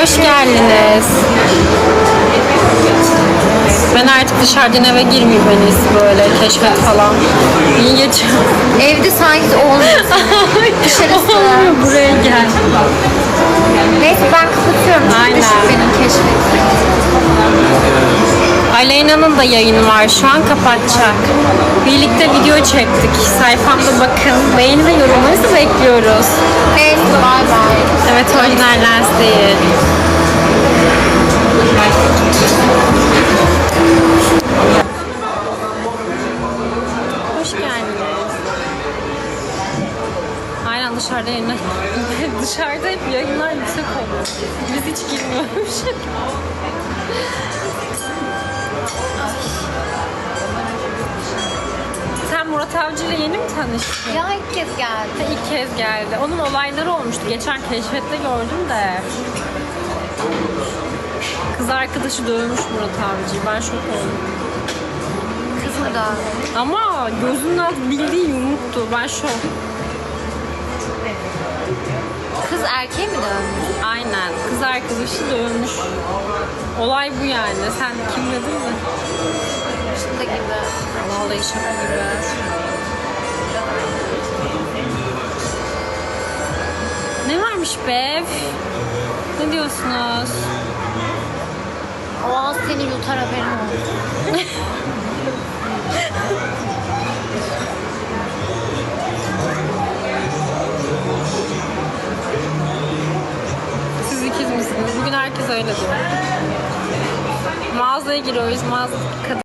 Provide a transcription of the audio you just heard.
Hoş geldiniz. Ben artık dışarıdan eve girmeyeyim en iyisi böyle keşfet falan. İyi geçiyor. Evde sanki olmuyor. Dışarısı. Olmuyor, Buraya gel. Neyse ben kapatıyorum. Aynen. benim Aleyna'nın da yayını var şu an kapatacak. Birlikte video çektik. Sayfamda bakın. Beğeni ve yorumlarınızı bekliyoruz. Neyse bay bay. Evet orijinal lens değil. Hoş geldiniz. Aynen dışarıda yayınlar. dışarıda hep yayınlar yüksek oldu. Biz hiç girmiyormuş. Murat Avcı ile yeni mi tanıştın? Ya ilk kez geldi. İlk kez geldi. Onun olayları olmuştu. Geçen keşfette gördüm de. Kız arkadaşı dövmüş Murat Avcı'yı. Ben şok oldum. Kız mı da? Ama gözünün alt bildiği yumruktu. Ben şok. Kız erkeğe mi dönmüş? Aynen. Kız arkadaşı dövmüş. Olay bu yani. Sen kimledin mi? Şunda gibi. Vallahi şaka gibi. Ne varmış be? Ne diyorsunuz? An seni yutar haberin oldu. Siz ikiz misiniz? Bugün herkes öyle diyor. Mağazaya giriyoruz. Mağazada